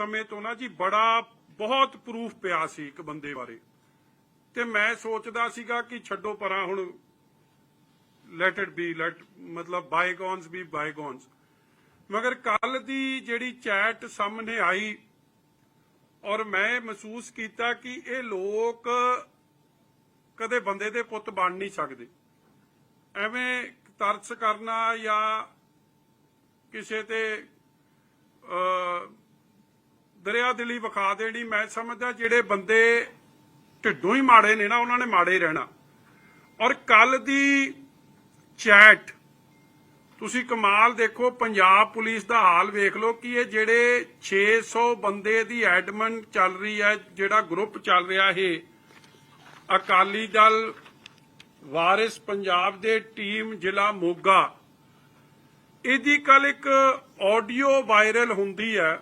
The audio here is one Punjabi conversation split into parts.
ਸਮੇਂ ਤੋਂ ਨਾ ਜੀ ਬੜਾ ਬਹੁਤ ਪ੍ਰੂਫ ਪਿਆ ਸੀ ਇੱਕ ਬੰਦੇ ਬਾਰੇ। ਤੇ ਮੈਂ ਸੋਚਦਾ ਸੀਗਾ ਕਿ ਛੱਡੋ ਪਰਾਂ ਹੁਣ ਲੈਟ ਇਟ ਬੀ ਲੈਟ ਮਤਲਬ ਬਾਈਗੋਨਸ ਬੀ ਬਾਈਗੋਨਸ ਮਗਰ ਕੱਲ ਦੀ ਜਿਹੜੀ ਚੈਟ ਸਾਹਮਣੇ ਆਈ ਔਰ ਮੈਂ ਮਹਿਸੂਸ ਕੀਤਾ ਕਿ ਇਹ ਲੋਕ ਕਦੇ ਬੰਦੇ ਦੇ ਪੁੱਤ ਬਣ ਨਹੀਂ ਸਕਦੇ। ਐਵੇਂ ਤਰਸ ਕਰਨਾ ਜਾਂ ਕਿਸੇ ਤੇ ਦਰਿਆ ਦਿਲੀ ਵਿਖਾ ਦੇਣੀ, ਮੈਂ ਸਮਝਦਾ ਜਿਹੜੇ ਬੰਦੇ ਢਿੱਡੋਂ ਹੀ ਮਾੜੇ ਨੇ ਨਾ, ਉਹਨਾਂ ਨੇ ਮਾੜੇ ਰਹਿਣਾ। ਔਰ ਕੱਲ ਦੀ ਚੈਟ, ਤੁਸੀਂ ਕਮਾਲ ਦੇਖੋ, ਪੰਜਾਬ ਪੁਲਿਸ ਦਾ ਹਾਲ ਵੇਖ ਲਓ ਕਿ ਇਹ ਜਿਹੜੇ 600 ਬੰਦੇ ਦੀ ਐਡਮਨ ਚੱਲ ਰਹੀ ਹੈ, ਜਿਹੜਾ ਗਰੁੱਪ ਚੱਲ ਰਿਹਾ ਇਹ, ਅਕਾਲੀ ਦਲ, ਵਾਰਿਸ ਪੰਜਾਬ ਦੇ ਟੀਮ, ਜ਼ਿਲ੍ਹਾ ਮੋਗਾ। ਇਹਦੀ ਕੱਲ ਇੱਕ ਆਡੀਓ ਵਾਇਰਲ ਹੁੰਦੀ ਹੈ।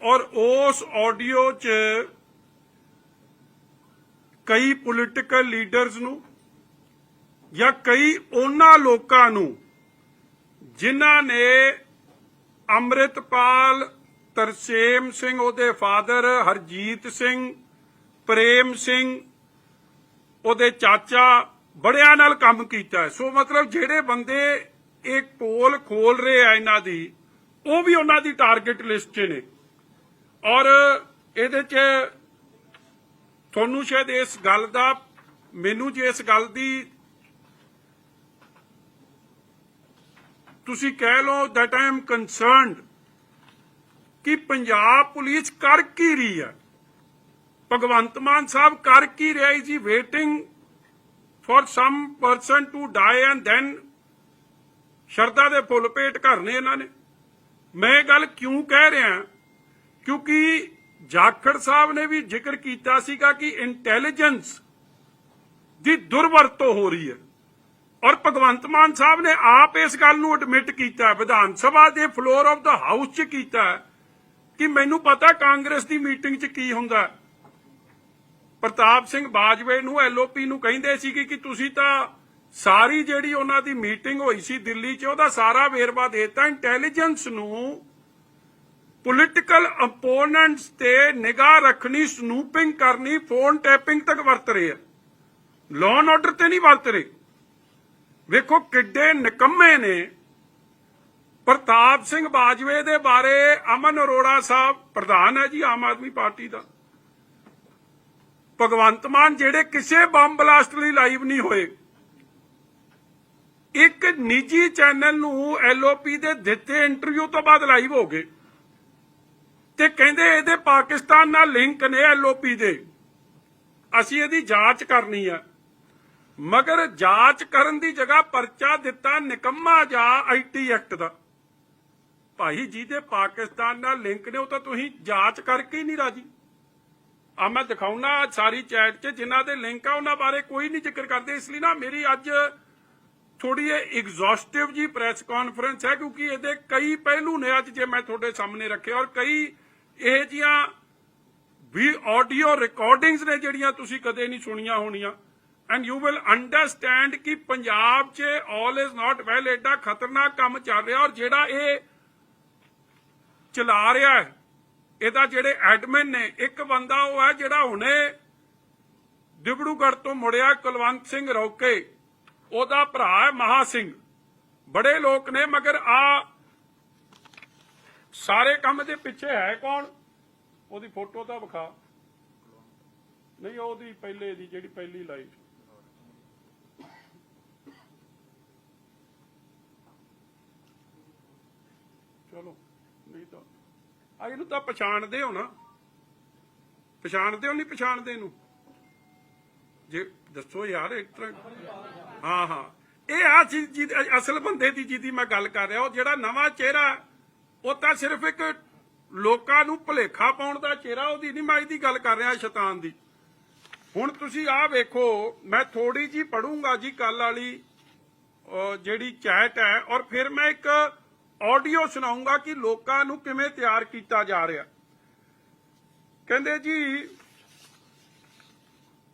ਔਰ ਉਸ ਆਡੀਓ 'ਚ ਕਈ ਪੋਲਿਟੀਕਲ ਲੀਡਰਸ ਨੂੰ ਜਾਂ ਕਈ ਉਹਨਾਂ ਲੋਕਾਂ ਨੂੰ ਜਿਨ੍ਹਾਂ ਨੇ ਅੰਮ੍ਰਿਤਪਾਲ ਤਰਸੇਮ ਸਿੰਘ, ਉਹਦੇ ਫਾਦਰ ਹਰਜੀਤ ਸਿੰਘ, ਪ੍ਰੇਮ ਸਿੰਘ, ਉਹਦੇ ਚਾਚਾ ਬੜਿਆਂ ਨਾਲ ਕੰਮ ਕੀਤਾ ਸੋ ਮਤਲਬ ਜਿਹੜੇ ਬੰਦੇ ਇਹ ਪੋਲ ਖੋਲ ਰਹੇ ਆ ਇਹਨਾਂ ਦੀ, ਉਹ ਵੀ ਉਹਨਾਂ ਦੀ ਟਾਰਗੇਟ ਲਿਸਟ 'ਚ ਨੇ। ਔਰ ਇਹਦੇ 'ਚ ਤੁਹਾਨੂੰ ਸ਼ਾਇਦ ਇਸ ਗੱਲ ਦਾ, ਮੈਨੂੰ ਜੇ ਇਸ ਗੱਲ ਦੀ ਤੁਸੀਂ ਕਹਿ ਲਓ ਦੈਟ ਆਈ ਐਮ concerned ਕਿ ਪੰਜਾਬ ਪੁਲਿਸ ਕਰ ਕੀ ਰਹੀ ਹੈ। ਭਗਵੰਤ ਮਾਨ ਸਾਹਿਬ ਕਰ ਕੀ ਰਿਹਾ is he waiting for some person to die and then ਸ਼ਰਧਾ ਦੇ ਫੁੱਲ ਭੇਟ ਕਰਨੇ ਇਹਨਾਂ ਨੇ। ਮੈਂ ਇਹ ਗੱਲ ਕਿਉਂ ਕਹਿ ਰਿਹਾ? ਕਿਉਂਕਿ ਜਾਖੜ ਸਾਹਿਬ ਨੇ ਵੀ ਜ਼ਿਕਰ ਕੀਤਾ ਸੀਗਾ ਕਿ ਇੰਟੈਲੀਜੈਂਸ ਦੀ ਦੁਰਵਰਤੋਂ ਹੋ ਰਹੀ ਹੈ। ਔਰ ਭਗਵੰਤ ਮਾਨ ਸਾਹਿਬ ਨੇ ਆਪ ਇਸ ਗੱਲ ਨੂੰ ਐਡਮਿਟ ਕੀਤਾ ਵਿਧਾਨ ਸਭਾ ਦੇ ਫਲੋਰ ਆਫ ਦਾ ਹਾਊਸ 'ਚ ਕੀਤਾ ਕਿ ਮੈਨੂੰ ਪਤਾ ਕਾਂਗਰਸ ਦੀ ਮੀਟਿੰਗ 'ਚ ਕੀ ਹੁੰਦਾ ਪ੍ਰਤਾਪ ਸਿੰਘ ਬਾਜਵੇ ਨੂੰ ਐਲਓਪੀ ਨੂੰ ਕਹਿੰਦੇ ਸੀ ਕਿ ਤੁਸੀਂ ਤਾਂ ਸਾਰੀ ਜਿਹੜੀ ਉਹਨਾਂ ਦੀ ਮੀਟਿੰਗ ਹੋਈ ਸੀ ਦਿੱਲੀ 'ਚ, ਉਹਦਾ ਸਾਰਾ ਵੇਰਵਾ ਦੇਤਾ। ਇੰਟੈਲੀਜੈਂਸ ਨੂੰ ਪੋਲੀਟੀਕਲ ਅਪੋਨੈਂਟਸ ਤੇ ਨਿਗਾਹ ਰੱਖਣੀ ਸਨੂਪਿੰਗ ਕਰਨੀ ਫੋਨ ਟੈਪਿੰਗ ਤੱਕ ਵਰਤ ਰਹੇ ਆ। ਲੋਨ ਆਰਡਰ ਤੇ ਨਹੀਂ ਵਰਤ ਰਹੇ। ਵੇਖੋ ਕਿੱਡੇ ਨਿਕੰਮੇ ਨੇ। ਪ੍ਰਤਾਪ ਸਿੰਘ ਬਾਜਵੇ ਦੇ ਬਾਰੇ ਅਮਨ ਅਰੋੜਾ ਸਾਹਿਬ, ਪ੍ਰਧਾਨ ਹੈ ਜੀ ਆਮ ਆਦਮੀ ਪਾਰਟੀ ਦਾ। ਭਗਵੰਤ ਮਾਨ ਜਿਹੜੇ ਕਿਸੇ ਬੰਬ ਬਲਾਸਟ ਲਈ ਲਾਈਵ ਨਹੀਂ ਹੋਏ। ਇੱਕ ਨਿੱਜੀ ਚੈਨਲ ਨੂੰ ਐਲਓਪੀ ਦੇ ਦਿੱਤੇ ਇੰਟਰਵਿਊ ਤੋਂ ਬਾਅਦ ਲਾਈਵ ਹੋ ਗਏ। ਤੇ ਕਹਿੰਦੇ ਇਹਦੇ ਪਾਕਿਸਤਾਨ ਨਾਲ ਲਿੰਕ ਨੇ ਐਲਓਪੀ ਦੇ। ਅਸੀਂ ਇਹਦੀ ਜਾਂਚ ਕਰਨੀ ਆ। ਮਗਰ ਜਾਂਚ ਕਰਨ ਦੀ ਜਗ੍ਹਾ ਪਰਚਾ ਦਿੱਤਾ ਨਿਕੰਮਾ ਜਾ ਆਈਟੀ ਐਕਟ ਦਾ। ਭਾਈ ਜੀ ਪਾਕਿਸਤਾਨ ਨਾਲ ਲਿੰਕ ਨੇ, ਉਹ ਤਾਂ ਤੁਸੀਂ ਜਾਂਚ ਕਰਕੇ ਹੀ ਨਹੀਂ ਰਾਜੀ। ਆ ਮੈਂ ਦਿਖਾਉਣਾ ਸਾਰੀ ਚੈਟ 'ਚ, ਜਿਨ੍ਹਾਂ ਦੇ ਲਿੰਕ ਆ, ਉਹਨਾਂ ਬਾਰੇ ਕੋਈ ਨਹੀਂ ਜ਼ਿਕਰ ਕਰਦੇ। ਇਸ ਲਈ ਨਾ ਮੇਰੀ ਅੱਜ ਥੋੜੀ ਇਹ ਐਗਜ਼ੌਸਟਿਵ ਜੀ ਪ੍ਰੈਸ ਕਾਨਫਰੰਸ ਹੈ, ਕਿਉਂਕਿ ਇਹਦੇ ਕਈ ਪਹਿਲੂ ਨੇ ਅੱਜ ਜੇ ਮੈਂ ਤੁਹਾਡੇ ਸਾਹਮਣੇ ਰੱਖੇ ਔਰ ਕਈ ਇਹ ਜੀਆਂ ਵੀ ਆਡੀਓ ਰਿਕਾਰਡਿੰਗਸ ਨੇ ਜਿਹੜੀਆਂ ਤੁਸੀਂ ਕਦੇ ਨਹੀਂ ਸੁਣੀਆਂ ਹੋਣੀਆਂ। ਐਂਡ ਯੂ ਵਿਲ ਅੰਡਰਸਟੈਂਡ ਕਿ ਪੰਜਾਬ 'ਚ ਆਲ ਇਜ਼ ਨਾਟ ਵੈਲ ਐਡਾ ਖਤਰਨਾਕ ਕੰਮ ਚੱਲ ਰਿਹਾ ਔਰ ਜਿਹੜਾ ਇਹ ਚਲਾ ਰਿਹਾ ਹੈ, ਇਹਦਾ ਜਿਹੜੇ ਐਡਮਿਨ ਨੇ, ਇੱਕ ਬੰਦਾ ਉਹ ਹੈ ਜਿਹੜਾ ਹੁਣੇ ਡਿਬੜੂਗੜ੍ਹ ਤੋਂ ਮੁੜਿਆ ਕੁਲਵੰਤ ਸਿੰਘ ਰੌਕੇ। ਉਹਦਾ ਭਰਾ ਹੈ ਮਹਾ ਸਿੰਘ। ਬੜੇ ਲੋਕ ਨੇ, ਮਗਰ ਆ ਸਾਰੇ ਕੰਮ ਦੇ ਪਿੱਛੇ ਹੈ ਕੌਣ? ਉਹਦੀ ਫੋਟੋ ਤਾਂ ਵਿਖਾ। ਨਹੀਂ, ਉਹਦੀ ਪਹਿਲੇ ਦੀ ਜਿਹੜੀ ਪਹਿਲੀ ਲਾਈਫ ਚਲੋ, ਨਹੀਂ ਤਾਂ ਆ ਇਹਨੂੰ ਤਾਂ ਪਛਾਣਦੇ ਹੋ ਨਾ। ਪਛਾਣਦੇ ਹੋ ਨਹੀਂ ਪਛਾਣਦੇ ਇਹਨੂੰ? ਜੇ ਦੱਸੋ ਯਾਰ, ਇੱਕ ਤਰ੍ਹਾਂ ਹਾਂ ਹਾਂ। ਇਹ ਆ ਚੀਜ਼ ਅਸਲ ਬੰਦੇ ਦੀ ਜਿਹਦੀ ਮੈਂ ਗੱਲ ਕਰ ਰਿਹਾ, ਉਹ ਜਿਹੜਾ ਨਵਾਂ ਚਿਹਰਾ ਉਹ ਤਾਂ ਸਿਰਫ ਇੱਕ ਲੋਕਾਂ ਨੂੰ ਭੁਲੇਖਾ ਪਾਉਣ ਦਾ ਚਿਹਰਾ ਉਹਦੀ ਨਹੀਂ ਮੈਂ ਇਹਦੀ ਗੱਲ ਕਰ ਰਿਹਾ ਸ਼ੈਤਾਨ ਦੀ। ਹੁਣ ਤੁਸੀਂ ਆਹ ਵੇਖੋ, ਮੈਂ ਥੋੜੀ ਜੀ ਪੜੂੰਗਾ ਜੀ ਕੱਲ ਵਾਲੀ ਜਿਹੜੀ ਚੈਟ ਹੈ, ਔਰ ਫਿਰ ਮੈਂ ਇੱਕ ਆਡੀਓ ਸੁਣਾਉਂਗਾ ਕਿ ਲੋਕਾਂ ਨੂੰ ਕਿਵੇਂ ਤਿਆਰ ਕੀਤਾ ਜਾ ਰਿਹਾ। ਕਹਿੰਦੇ ਜੀ,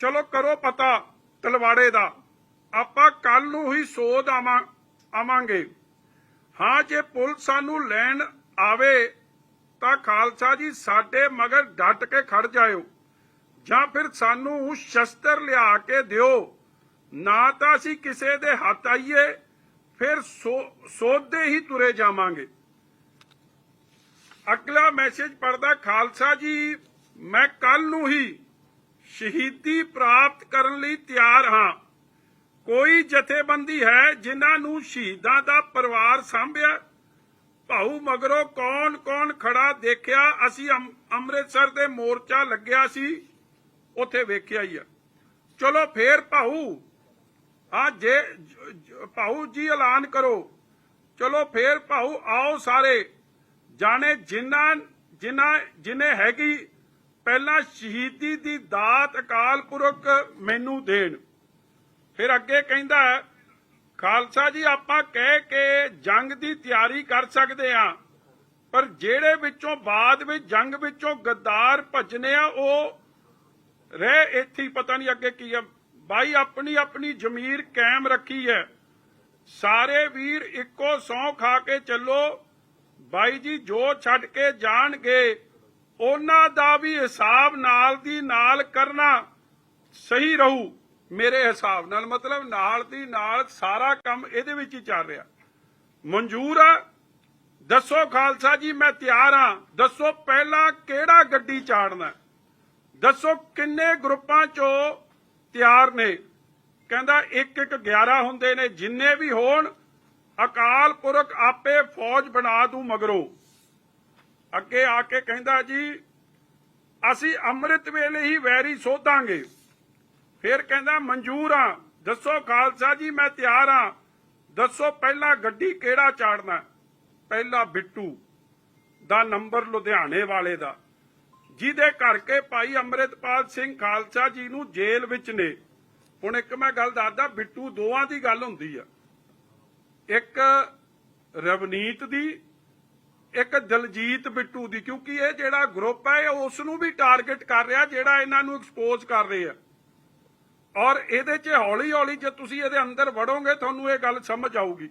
ਚਲੋ ਕਰੋ ਪਤਾ ਤਲਵਾੜੇ ਦਾ, ਆਪਾਂ ਕੱਲ ਨੂੰ ਹੀ ਸੋਧ ਆਵਾਂ, ਆਵਾਂਗੇ। ਹਾਂ, ਜੇ ਪੁਲਿਸ ਸਾਨੂੰ ਲੈਣ ਆਵੇ ਤਾਂ ਖਾਲਸਾ ਜੀ ਸਾਡੇ ਮਗਰ ਡਟ ਕੇ ਖੜ ਜਾਇਓ। ਜਾਂ ਫਿਰ ਸਾਨੂੰ ਸ਼ਸਤਰ ਲਿਆ ਕੇ ਦਿਓ। ਨਾ ਤਾਂ ਅਸੀਂ ਕਿਸੇ ਦੇ ਹੱਥ ਆਈਏ, ਫਿਰ ਸੋ- ਸੋਧੇ ਹੀ ਤੁਰੇ ਜਾਵਾਂਗੇ। ਅਗਲਾ ਮੈਸੇਜ ਪੜਦਾ ਖਾਲਸਾ ਜੀ, ਮੈਂ ਕੱਲ ਨੂੰ ਹੀ ਸ਼ਹੀਦੀ ਪ੍ਰਾਪਤ ਕਰਨ ਲਈ ਤਿਆਰ ਹਾਂ। ਕੋਈ ਜਥੇਬੰਦੀ ਹੈ ਜਿਨ੍ਹਾਂ ਨੂੰ ਸ਼ਹੀਦਾਂ ਦਾ ਪਰਿਵਾਰ ਸਾਂਭਿਆ? ਭਾਊ ਮਗਰੋਂ ਕੌਣ ਕੌਣ ਖੜਾ ਦੇਖਿਆ? ਅਸੀਂ ਅੰਮ੍ਰਿਤਸਰ ਦੇ ਮੋਰਚਾ ਲੱਗਿਆ ਸੀ, ਉੱਥੇ ਵੇਖਿਆ ਹੀ ਆ। ਚਲੋ ਫੇਰ ਭਾਊ, ਆ ਜੇ ਜ- ਜੀ ਐਲਾਨ ਕਰੋ। ਚਲੋ ਫੇਰ ਭਾਊ, ਆਓ ਸਾਰੇ। ਜਾਣੇ ਜਿਨ੍ਹਾਂ ਜਿਨ੍ਹਾਂ, ਜਿਨੇ ਹੈਗੀ, ਪਹਿਲਾਂ ਸ਼ਹੀਦੀ ਦੀ ਦਾਤ ਅਕਾਲ ਪੁਰਖ ਮੈਨੂੰ ਦੇਣ। ਫਿਰ ਅੱਗੇ ਕਹਿੰਦਾ, ਖਾਲਸਾ ਜੀ, ਆਪਾਂ ਕਹਿ ਕੇ ਜੰਗ ਦੀ ਤਿਆਰੀ ਕਰ ਸਕਦੇ ਆ ਪਰ ਜਿਹੜੇ ਵਿੱਚੋਂ ਬਾਅਦ ਵਿੱਚ ਜੰਗ ਵਿੱਚੋਂ ਗੱਦਾਰ ਭਜਨੇ ਆ, ਉਹ ਰਹਿ ਇੱਥੇ ਪਤਾ ਨਹੀਂ ਅੱਗੇ ਕੀ ਆ। ਬਾਈ, ਆਪਣੀ ਆਪਣੀ ਜ਼ਮੀਰ ਕਾਇਮ ਰੱਖੀ ਹੈ। ਸਾਰੇ ਵੀਰ ਇੱਕੋ ਸੌ ਖਾ ਕੇ ਚੱਲੋ। ਬਾਈ ਜੀ, ਜੋ ਛੱਡ ਕੇ ਜਾਣਗੇ, ਉਹਨਾਂ ਦਾ ਵੀ ਹਿਸਾਬ ਨਾਲ ਦੀ ਨਾਲ ਕਰਨਾ ਸਹੀ ਰਹੂ। ਮੇਰੇ ਹਿਸਾਬ ਨਾਲ ਮਤਲਬ ਨਾਲ ਦੀ ਨਾਲ ਸਾਰਾ ਕੰਮ ਇਹਦੇ ਵਿੱਚ ਹੀ ਚੱਲ ਰਿਹਾ। ਮਨਜ਼ੂਰ ਆ? ਦੱਸੋ ਖਾਲਸਾ ਜੀ, ਮੈਂ ਤਿਆਰ ਹਾਂ। ਦੱਸੋ ਪਹਿਲਾਂ ਕਿਹੜਾ ਗੱਡੀ ਚਾੜਨਾ? ਦੱਸੋ ਕਿੰਨੇ ਗਰੁੱਪਾਂ ਚੋਂ ਤਿਆਰ ਨੇ? ਕਹਿੰਦਾ ਇੱਕ ਇੱਕ 11 ਹੁੰਦੇ ਨੇ, ਜਿੰਨੇ ਵੀ ਹੋਣ, ਅਕਾਲ ਪੁਰਖ ਆਪੇ ਫੌਜ ਬਣਾ ਦੂ ਮਗਰੋਂ। ਅੱਗੇ ਆ ਕੇ ਕਹਿੰਦਾ ਜੀ, ਅਸੀਂ ਅੰਮ੍ਰਿਤ ਵੇਲੇ ਹੀ ਵੈਰੀ ਸੋਧਾਂਗੇ। ਫਿਰ ਕਹਿੰਦਾ ਮਨਜ਼ੂਰ ਆ। ਦੱਸੋ ਖਾਲਸਾ ਜੀ, ਮੈਂ ਤਿਆਰ ਆ। ਦੱਸੋ ਪਹਿਲਾ ਗੱਡੀ ਕਿਹੜਾ ਚਾੜਨਾ? ਪਹਿਲਾ ਬਿੱਟੂ ਦਾ ਨੰਬਰ ਲੁਧਿਆਣੇ ਵਾਲੇ ਦਾ। ਜਿਹਦੇ ਕਰਕੇ ਭਾਈ ਅੰਮ੍ਰਿਤਪਾਲ ਸਿੰਘ ਖਾਲਸਾ ਜੀ ਨੂੰ ਜੇਲ੍ਹ ਵਿੱਚ ਨੇ। ਹੁਣ ਇੱਕ ਮੈਂ ਗੱਲ ਦੱਸਦਾ, ਬਿੱਟੂ ਦੋਵਾਂ ਦੀ ਗੱਲ ਹੁੰਦੀ ਆ। ਇੱਕ ਰਵਨੀਤ ਦੀ, ਇੱਕ ਦਲਜੀਤ ਬਿੱਟੂ ਦੀ। ਕਿਉਂਕਿ ਇਹ ਜਿਹੜਾ ਗਰੁੱਪ ਹੈ ਇਹ ਉਸ ਨੂੰ ਵੀ ਟਾਰਗੇਟ ਕਰ ਰਿਹਾ, ਜਿਹੜਾ ਇਹਨਾਂ ਨੂੰ ਐਕਸਪੋਜ਼ ਕਰ ਰਿਹਾ ਔਰ ਇਹਦੇ 'ਚ ਹੌਲੀ ਹੌਲੀ ਜੇ ਤੁਸੀਂ ਇਹਦੇ ਅੰਦਰ ਵੜੋਗੇ, ਤੁਹਾਨੂੰ ਇਹ ਗੱਲ ਸਮਝ ਆਊਗੀ।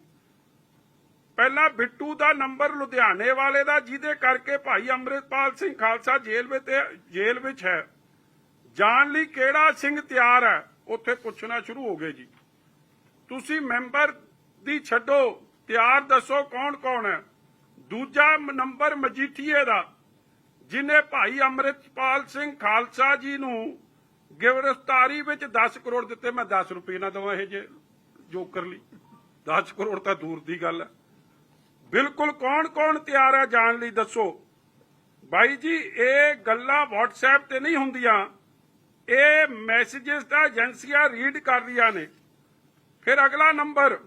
ਪਹਿਲਾਂ ਬਿੱਟੂ ਦਾ ਨੰਬਰ ਲੁਧਿਆਣੇ ਵਾਲੇ ਦਾ, ਜਿਹਦੇ ਕਰਕੇ ਭਾਈ ਅੰਮ੍ਰਿਤਪਾਲ ਸਿੰਘ ਖਾਲਸਾ ਜੇਲ੍ਹ ਵਿੱਚ ਜੇਲ੍ਹ ਵਿੱਚ ਹੈ। ਜਾਣ ਲਈ ਕਿਹੜਾ ਸਿੰਘ ਤਿਆਰ ਹੈ? ਉੱਥੇ ਪੁੱਛਣਾ ਸ਼ੁਰੂ ਹੋ ਗਏ ਜੀ। ਤੁਸੀਂ ਮੈਂਬਰ ਦੀ ਛੱਡੋ। ਤਿਆਰ ਦੱਸੋ ਕੌਣ ਕੌਣ ਹੈ? ਦੂਜਾ ਨੰਬਰ ਮਜੀਠੀਏ ਦਾ, ਜਿਨੇ ਭਾਈ ਅੰਮ੍ਰਿਤਪਾਲ ਸਿੰਘ ਖਾਲਸਾ ਜੀ ਨੂੰ ਗ੍ਰਿਫਤਾਰੀ ਵਿੱਚ 10 ਕਰੋੜ ਦਿੱਤੇ, ਮੈਂ 10 ਰੁਪਏ ਨਾ ਦਵਾਂ ਇਹ ਜੇ ਜੋਕਰ ਲਈ। 10 ਕਰੋੜ ਤਾਂ ਦੂਰ ਦੀ ਗੱਲ ਹੈ। ਬਿਲਕੁਲ ਕੌਣ ਕੌਣ ਤਿਆਰ ਹੈ ਜਾਣ ਲਈ ਦੱਸੋ। ਬਾਈ ਜੀ, ਇਹ ਗੱਲਾਂ WhatsApp ਤੇ ਨਹੀਂ ਹੁੰਦੀਆਂ। ਇਹ ਮੈਸੇजेस ਤਾਂ ਏਜੰਸੀਆਂ ਰੀਡ ਕਰ ਰਹੀਆਂ ਨੇ। ਫਿਰ ਅਗਲਾ ਨੰਬਰ।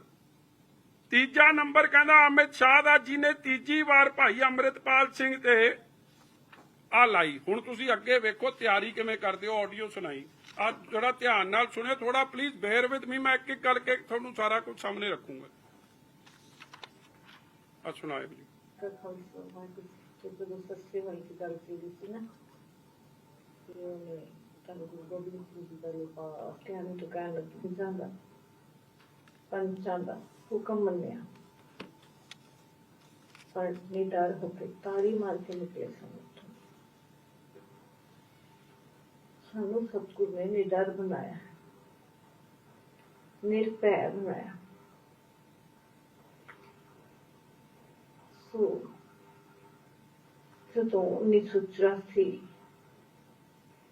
ਤੀਜਾ ਨੰਬਰ ਕਹਿੰਦਾ, ਅਮਿਤ ਸ਼ਾਹ ਦਾ ਜਿਹਨੇ ਤੀਜੀ ਵਾਰ ਭਾਈ ਅੰਮ੍ਰਿਤਪਾਲ ਸਿੰਘ ਤੇ ਆ ਲਾਈ। ਹੁਣ ਤੁਸੀਂ ਅੱਗੇ ਵੇਖੋ ਤਿਆਰੀ ਕਿਵੇਂ ਕਰਦੇ ਹੋ ਆਡੀਓ ਸੁਣਾਈ। ਆ ਜਿਹੜਾ ਧਿਆਨ ਨਾਲ ਸੁਣਿਓ ਥੋੜਾ ਪਲੀਜ਼ ਬੇਅਰ ਵਿਦ ਮੀ ਮੈਂ ਇੱਕ ਇੱਕ ਕਰਕੇ ਤੁਹਾਨੂੰ ਸਾਰਾ ਕੁਝ ਸਾਹਮਣੇ ਰੱਖੂੰਗਾ। ਆ ਸੁਣਾਏ ਜੀ। ਜਦੋਂ ਸੱਚੇ ਹੋਈ ਦੀ ਗੱਲ ਕੀਤੀ ਸੀ ਨਾ ਕਿ ਉਹਨੇ ਤੁਹਾਨੂੰ ਗੁਰੂ ਗੋਬਿੰਦ ਸਿੰਘ ਜੀ ਦਾ ਲੋਪਾ ਕਹਿਣ ਤੋਂ ਕਹਿਣ ਲੱਗੀ ਜਾਂਦਾ ਪੰਚਾਂ ਦਾ ਹੁਕਮ ਮੰਨਿਆ ਪਰ ਨਿਡਰ ਹੋ ਕੇ ਤਾਰੀ ਮਾਰ ਕੇ ਨਿਕਲੇ ਸਨ ਉੱਥੋਂ। ਸਾਨੂੰ ਸਤਿਗੁਰ ਨੇ ਨਿਡਰ ਬਣਾਇਆ। ਨਿਰਭੈ ਬਣਾਇਆ। ਸੋ, ਜਦੋਂ 1984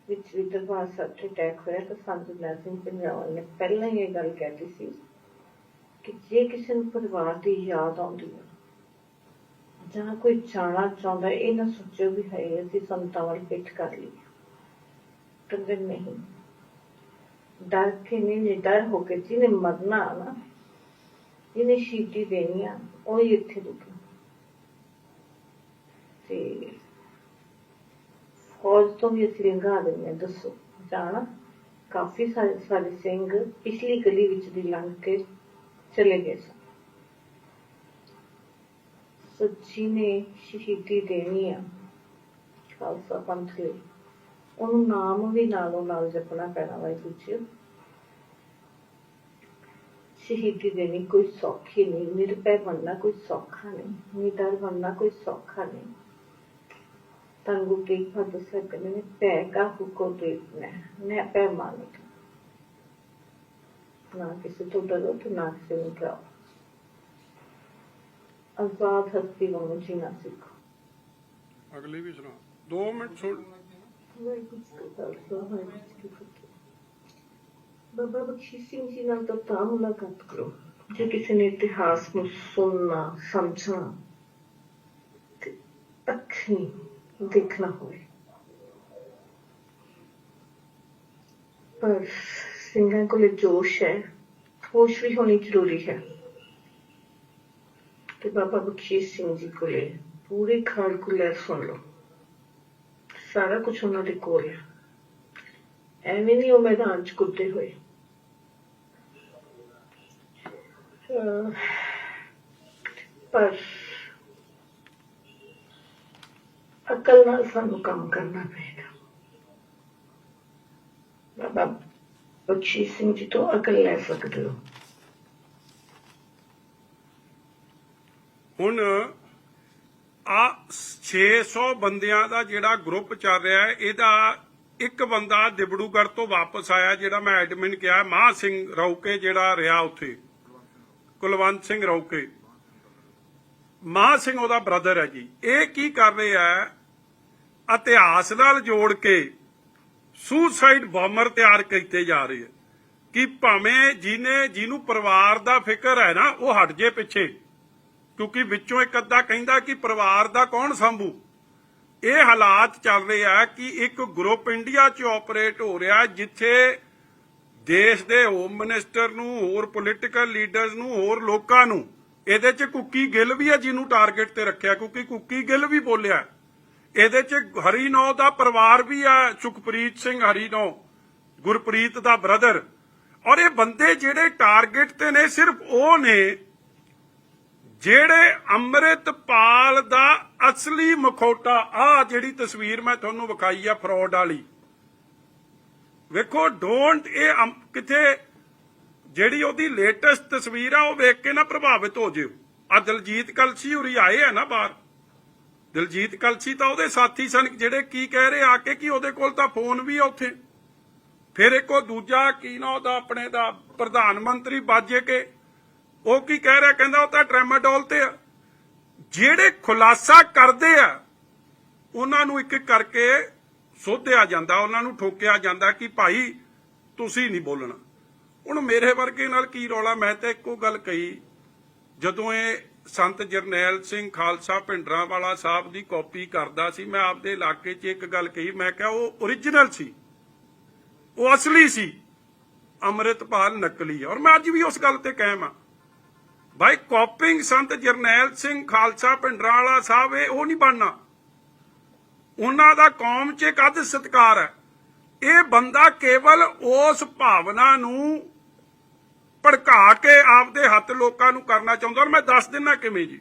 ਵਿੱਚ ਵੀ ਦਰਬਾਰ ਸਾਹਿਬ ਤੇ ਅਟੈਕ ਹੋਇਆ, ਤਾਂ ਸੰਤ ਜਰਨੈਲ ਸਿੰਘ ਨੇ ਪਹਿਲਾਂ ਹੀ ਇਹ ਗੱਲ ਕਹਿਤੀ ਸੀ ਕਿ ਜੇ ਕਿਸੇ ਨੂੰ ਪਰਿਵਾਰ ਦੀ ਯਾਦ ਆਉਂਦੀ ਹੈ ਜਾਂ ਕੋਈ ਜਾਣਾ ਚਾਹੁੰਦਾ ਇਹ ਨਾ ਸੋਚੋ ਵੀ ਹੈ ਅਸੀਂ ਸੰਤਾਂ ਵੱਲ ਪਿੱਠ ਕਰ ਲਈਏ। ਕਹਿੰਦੇ ਨਹੀਂ। ਡਰ ਕੇ ਨਹੀਂ ਨਿਡਰ ਹੋ ਕੇ ਜਿਹਨੇ ਮਰਨਾ ਨਾ, ਜਿਹਨੇ ਸ਼ਹੀਦੀ ਦੇਣੀ ਉਹ ਹੀ ਇੱਥੇ ਰੁਕੇ। ਤੇ ਫੌਜ ਤੋਂ ਵੀ ਅਸੀਂ ਲੰਘਾ ਦਿੰਦੇ ਦੱਸੋ। ਜਾਣਾ। ਕਾਫੀ ਸਾਰੇ ਸਾਡੇ ਸਿੰਘ ਪਿਛਲੀ ਗਲੀ ਵਿੱਚ ਦੀ ਲੰਘ ਕੇ ਚਲੇ ਗਏ ਸਨ। ਸੱਚੀ ਨੇ ਸ਼ਹੀਦੀ ਦੇਣੀ ਆ, ਖਾਲਸਾ ਪੰਥ ਲਈ। ਉਹਨੂੰ ਨਾਮ ਵੀ ਨਾਲੋਂ ਨਾਲ ਜਪਣਾ ਪੈਣਾ ਵਾਹਿਗੁਰੂ ਜੀ ਸ਼ਹੀਦੀ ਦੇਣੀ ਕੋਈ ਸੌਖੀ ਨਹੀਂ, ਨਿਰਭੈ ਬਣਨਾ ਕੋਈ ਸੌਖਾ ਨਹੀਂ, ਨਿਡਰ ਬਣਨਾ ਕੋਈ ਸੌਖਾ ਨਹੀਂ। ਤਾਂ ਗੁਰੂ ਤੇਗ ਸਾਹਿਬ ਕਹਿੰਦੇ ਨੇ ਪੈ ਕਾ ਹੁਕੋ ਤੇ ਨੇ ਨੇ ਪੈ ਨਾ ਕਿਸੇ ਤੋਂ ਡਰੋ ਤੇ ਨਾ ਕਿਸੇ ਨੂੰ ਡਰਾਓ। ਆਜ਼ਾਦ ਹਸਤੀ ਵਾਂਗੂ ਜੀਣਾ ਸਿੱਖੋ। ਅਗਲੀ ਵੀ ਸੁਣਾ 2 ਮਿੰਟ ਸੁਣ ਵਾਹਿਗੁਰੂ ਜੀ ਕਾ ਖਾਲਸਾ ਵਾਹਿਗੁਰੂ ਜੀ ਕੀ ਫਤਿਹ ਬਾਬਾ ਬਖਸ਼ੀ ਸਿੰਘ ਜੀ ਨਾਲ ਤਾਂ ਤਾਂ ਮੁਲਾਕਾਤ ਕਰੋ ਜੇ ਕਿਸੇ ਨੇ ਇਤਿਹਾਸ ਨੂੰ ਸੁਣਨਾ ਸਮਝਣਾ ਤੇ ਅੱਖੀਂ ਦੇਖਣਾ ਹੋਵੇ ਪਰ ਸਿੰਘਾਂ ਕੋਲ ਜੋਸ਼ ਹੈ ਹੋਸ਼ ਵੀ ਹੋਣੀ ਜ਼ਰੂਰੀ ਹੈ ਤੇ ਬਾਬਾ ਬਖਸ਼ੀ ਸਿੰਘ ਜੀ ਕੋਲੇ ਪੂਰੀ ਖਾਲਕੁਲਰ ਸੁਣ ਲਓ ਸਾਰਾ ਕੁਝ ਉਹਨਾਂ ਦੇ ਕੋਲ ਹੈ ਐਵੇਂ ਨਹੀਂ ਉਹ ਮੈਦਾਨ ਚ ਕੁੱਤੇ ਹੋਏ। ਪਰ ਅਕਲ ਨਾਲ ਸਾਨੂੰ ਕੰਮ ਕਰਨਾ ਪਏਗਾ। ਬਾਬਾ ਬਖਸ਼ੀ ਸਿੰਘ ਜੀ ਤੋਂ ਅਕਲ ਲੈ ਸਕਦੇ ਹੋ। ਹੁਣ 600 ਬੰਦਿਆਂ ਦਾ ਜਿਹੜਾ ਗਰੁੱਪ ਚੱਲ ਰਿਹਾ ਹੈ, ਇਹਦਾ ਇੱਕ ਬੰਦਾ ਦਿਬੜੂਗੜ ਤੋਂ ਵਾਪਸ ਆਇਆ, ਜਿਹੜਾ ਮੈਂ ਐਡਮਿਨ ਕਿਹਾ ਮਾਹ ਸਿੰਘ ਰੌਕੇ ਜਿਹੜਾ ਰਿਹਾ ਉੱਥੇ। ਕੁਲਵੰਤ ਸਿੰਘ ਰੌਕੇ। ਮਾਹ ਸਿੰਘ ਉਹਦਾ ਬ੍ਰਦਰ ਹੈ ਜੀ। ਇਹ ਕੀ ਕਰ ਰਿਹਾ ਹੈ? ਇਤਿਹਾਸ ਨਾਲ ਜੋੜ ਕੇ ਸੁਸਾਈਡ ਬੰਬਰ ਤਿਆਰ ਕੀਤੇ ਜਾ ਰਹੇ ਹੈ। ਕਿ ਭਾਵੇਂ ਜਿਹਨੇ ਜਿਹਨੂੰ ਪਰਿਵਾਰ ਦਾ ਫਿਕਰ ਹੈ ਨਾ, ਉਹ ਹਟ ਜੇ ਪਿੱਛੇ। ਕਿਉਂਕਿ ਵਿੱਚੋਂ ਇੱਕ ਅੱਧਾ ਕਹਿੰਦਾ ਕਿ ਪਰਿਵਾਰ ਦਾ ਕੌਣ ਸੰਭੂ? ਇਹ ਹਾਲਾਤ ਚੱਲ ਰਹੇ ਆ ਕਿ ਇੱਕ ਗਰੁੱਪ ਇੰਡੀਆ 'ਚ ਆਪਰੇਟ ਹੋ ਰਿਹਾ ਜਿੱਥੇ ਦੇਸ਼ ਦੇ ਹੋਮ ਮਿਨਿਸਟਰ ਨੂੰ, ਹੋਰ ਪੋਲੀਟੀਕਲ ਲੀਡਰਸ ਨੂੰ, ਹੋਰ ਲੋਕਾਂ ਨੂੰ ਇਹਦੇ 'ਚ ਕੁੱਕੀ ਗਿੱਲ ਵੀ ਹੈ ਜਿਹਨੂੰ ਟਾਰਗੇਟ ਤੇ ਰੱਖਿਆ, ਕਿਉਂਕਿ ਕੁੱਕੀ ਗਿੱਲ ਵੀ ਬੋਲਿਆ। ਇਹਦੇ 'ਚ ਹਰੀਨੌ ਦਾ ਪਰਿਵਾਰ ਵੀ ਆ, ਸੁਖਪ੍ਰੀਤ ਸਿੰਘ ਹਰੀਨੌ ਗੁਰਪ੍ਰੀਤ ਦਾ ਬ੍ਰਦਰ ਔਰ ਇਹ ਬੰਦੇ ਜਿਹੜੇ ਟਾਰਗੇਟ ਤੇ ਨੇ ਸਿਰਫ ਉਹ ਨੇ ਜਿਹੜੇ ਅੰਮ੍ਰਿਤਪਾਲ ਦਾ ਅਸਲੀ ਮਖੌਟਾ ਆ ਜਿਹੜੀ ਤਸਵੀਰ ਮੈਂ ਤੁਹਾਨੂੰ ਵਿਖਾਈ ਆ ਫਰਾਡ ਵਾਲੀ। ਵੇਖੋ ਡੋਂਟ ਇਹ ਕਿਤੇ ਜਿਹੜੀ ਉਹਦੀ ਲੇਟੈਸਟ ਤਸਵੀਰ ਆ, ਉਹ ਵੇਖ ਕੇ ਨਾ ਪ੍ਰਭਾਵਿਤ ਹੋ ਜਿਓ। ਆ ਦਲਜੀਤ ਕਲਸੀ ਉਰੀ ਆਏ ਆ ਨਾ ਬਾਹਰ। ਦਲਜੀਤ ਕਲਸੀ ਤਾਂ ਉਹਦੇ ਸਾਥੀ ਸਨ, ਜਿਹੜੇ ਕੀ ਕਹਿ ਰਹੇ ਆ ਕੇ ਕਿ ਉਹਦੇ ਕੋਲ ਤਾਂ ਫੋਨ ਵੀ ਆ ਉੱਥੇ। ਫਿਰ ਇੱਕੋ ਦੂਜਾ, ਕੀ ਨਾ ਉਹਦਾ ਆਪਣੇ ਦਾ ਪ੍ਰਧਾਨ ਮੰਤਰੀ ਬਾਜੇ ਕੇ ਉਹ ਕੀ ਕਹਿ ਰਿਹਾ? ਕਹਿੰਦਾ ਉਹ ਤਾਂ ਟ੍ਰੈਮਾਡੋਲ ਤੇ ਆ। ਜਿਹੜੇ ਖੁਲਾਸਾ ਕਰਦੇ ਆ, ਉਹਨਾਂ ਨੂੰ ਇੱਕ ਕਰਕੇ ਸੋਧਿਆ ਜਾਂਦਾ, ਉਹਨਾਂ ਨੂੰ ਠੋਕਿਆ ਜਾਂਦਾ ਕਿ ਭਾਈ ਤੁਸੀਂ ਨਹੀਂ ਬੋਲਣਾ। ਹੁਣ ਮੇਰੇ ਵਰਗੇ ਨਾਲ ਕੀ ਰੌਲਾ? ਮੈਂ ਤਾਂ ਇੱਕੋ ਗੱਲ ਕਹੀ, ਜਦੋਂ ਇਹ ਸੰਤ ਜਰਨੈਲ ਸਿੰਘ ਖਾਲਸਾ ਭਿੰਡਰਾਂ ਵਾਲਾ ਸਾਹਿਬ ਦੀ ਕਾਪੀ ਕਰਦਾ ਸੀ, ਮੈਂ ਆਪਦੇ ਇਲਾਕੇ 'ਚ ਇੱਕ ਗੱਲ ਕਹੀ, ਮੈਂ ਕਿਹਾ ਉਹ ਓਰੀਜਨਲ ਸੀ। ਉਹ ਅਸਲੀ ਸੀ। ਅੰਮ੍ਰਿਤਪਾਲ ਨਕਲੀ ਔਰ ਮੈਂ ਅੱਜ ਵੀ ਉਸ ਗੱਲ ਤੇ ਕਾਇਮ ਆ। ਭਾਈ ਕਾਪਿੰਗ ਸੰਤ ਜਰਨੈਲ ਸਿੰਘ ਖਾਲਸਾ ਭਿੰਡਰਾਂ ਵਾਲਾ ਸਾਹਿਬ, ਇਹ ਉਹ ਨਹੀਂ ਬਣਨਾ। ਉਹਨਾਂ ਦਾ ਕੌਮ 'ਚ ਇੱਕ ਅੱਧ ਸਤਕਾਰ ਹੈ। ਇਹ ਬੰਦਾ ਕੇਵਲ ਉਸ ਭਾਵਨਾ ਨੂੰ ਭੜਕਾ ਕੇ ਆਪਦੇ ਹੱਥ ਲੋਕਾਂ ਨੂੰ ਕਰਨਾ ਚਾਹੁੰਦਾ। ਔਰ ਮੈਂ ਦੱਸ ਦਿੰਨਾ ਕਿਵੇਂ ਜੀ?